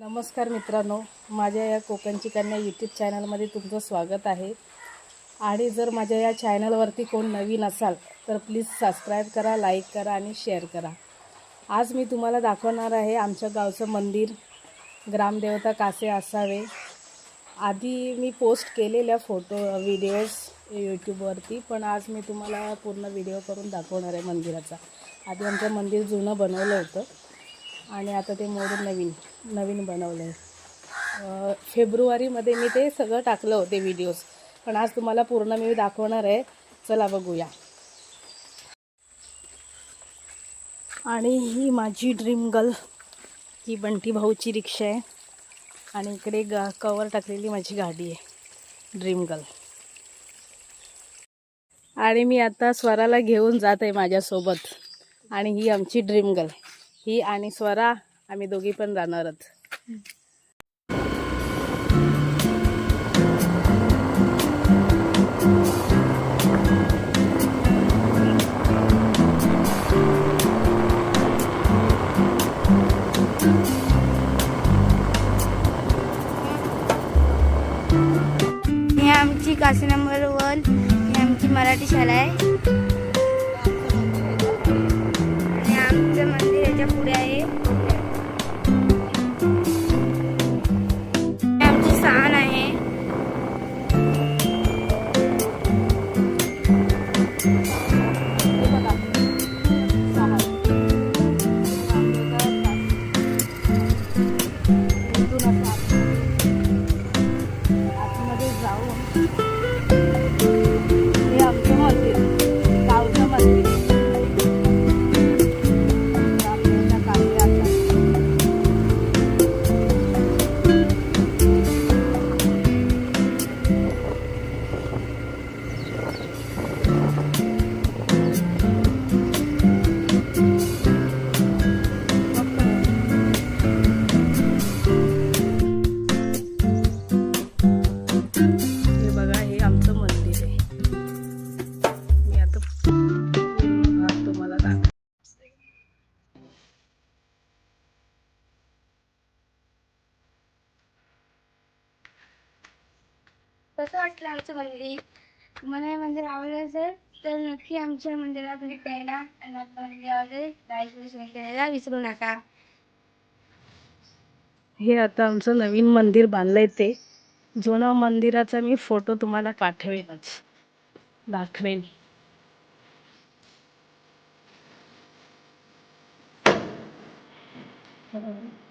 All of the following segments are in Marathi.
नमस्कार मित्रांनो माझ्या या कोकणची कन्या यूट्यूब चॅनलमध्ये तुमचं स्वागत आहे. आणि जर माझ्या या चॅनलवरती कोण नवीन असाल तर प्लीज सबस्क्राईब करा लाईक करा आणि शेअर करा. आज मी तुम्हाला दाखवणार आहे आमच्या गावचं मंदिर ग्रामदेवता कासे असावे. आधी मी पोस्ट केलेल्या फोटो व्हिडिओज यूट्यूबवरती पण आज मी तुम्हाला पूर्ण व्हिडिओ करून दाखवणार आहे मंदिराचा. आधी आमचं मंदिर जुनं बनवलं होतं. आणि आता ते मोडून नवीन नवीन बनवलं आहे फेब्रुवारीमध्ये मी ते सगळं टाकलं होते व्हिडिओज पण आज तुम्हाला पूर्ण मी दाखवणार आहे. चला बघूया. आणि ही माझी ड्रीम गर्ल ही बंटी भाऊची रिक्षा आहे. आणि इकडे गा कवर टाकलेली माझी गाडी आहे. ड्रीम गर्ल आणि मी आता स्वराला घेऊन जात आहे माझ्यासोबत. आणि ही आमची ड्रीम गर्ल ही आणि स्वरा आम्ही दोघी पण जाणारच. आमची काशी नंबर वन ही आमची मराठी शाळा आहे. मंदिर याच्यापुढे आहे ही आमची सहान आहे आतमध्ये कसं वाटलं आमचं मंदिर? तुम्हाला हे मंदिर आवडलं असेल तर नक्की आमच्या मंदिरात भेट द्यायला आणि करायला विसरू नका. हे आता आमचं नवीन मंदिर बांधलंय ते. जुनं मंदिराचा मी फोटो तुम्हाला पाठवेनच. दाखवेन. Mm-hmm.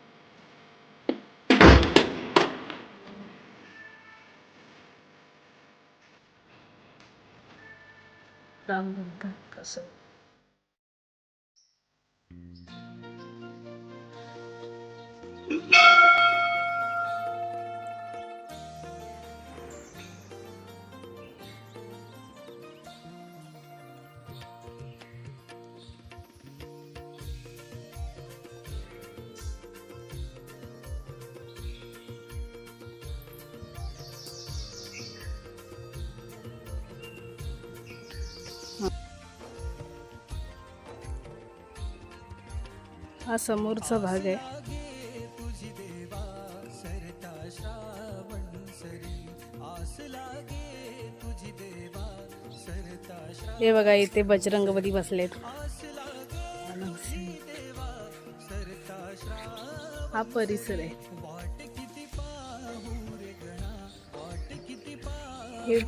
나온 겁니다. 그것은. हा समोरचा भाग आहे. हे बघा इथे बजरंगबली बसलेत. हा परिसर आहे. हे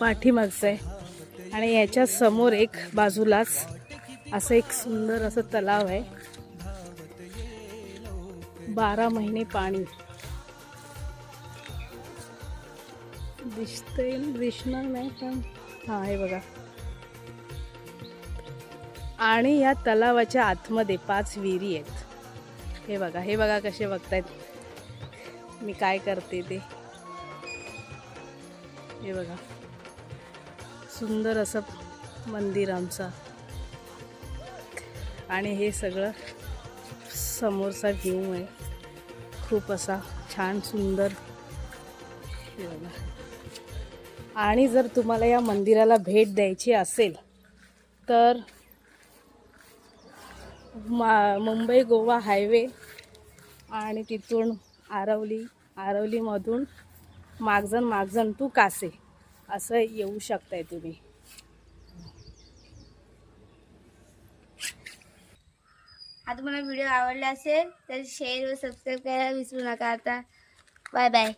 पाठीमागचं आहे. आणि याच्या समोर एक बाजूलाच असं एक सुंदर असं तलाव आहे. बारा महिने पाणी. दिसतंय दिसणार नाही पण. हा हे बघा. आणि या तलावाच्या आतमध्ये पाच विहिरी आहेत. हे बघा हे बघा कसे बघतायत. मी काय करते ते. हे बघा. सुंदर असं मंदिर आमचं. आणि हे सगळं समोरचा व्ह्यू आहे. खूप असा छान सुंदर आणि जर तुम्हाला या मंदिराला भेट द्यायची असेल तर मा मुंबई गोवा हायवे आणि तिथून आरवली आरवलीमधून मागजण मागजण टू कासे असं येऊ शकताय तुम्ही. तुम्हाला व्हिडिओ आवडला असेल तर शेअर व सबस्क्राईब करायला विसरू नका आता. Bye bye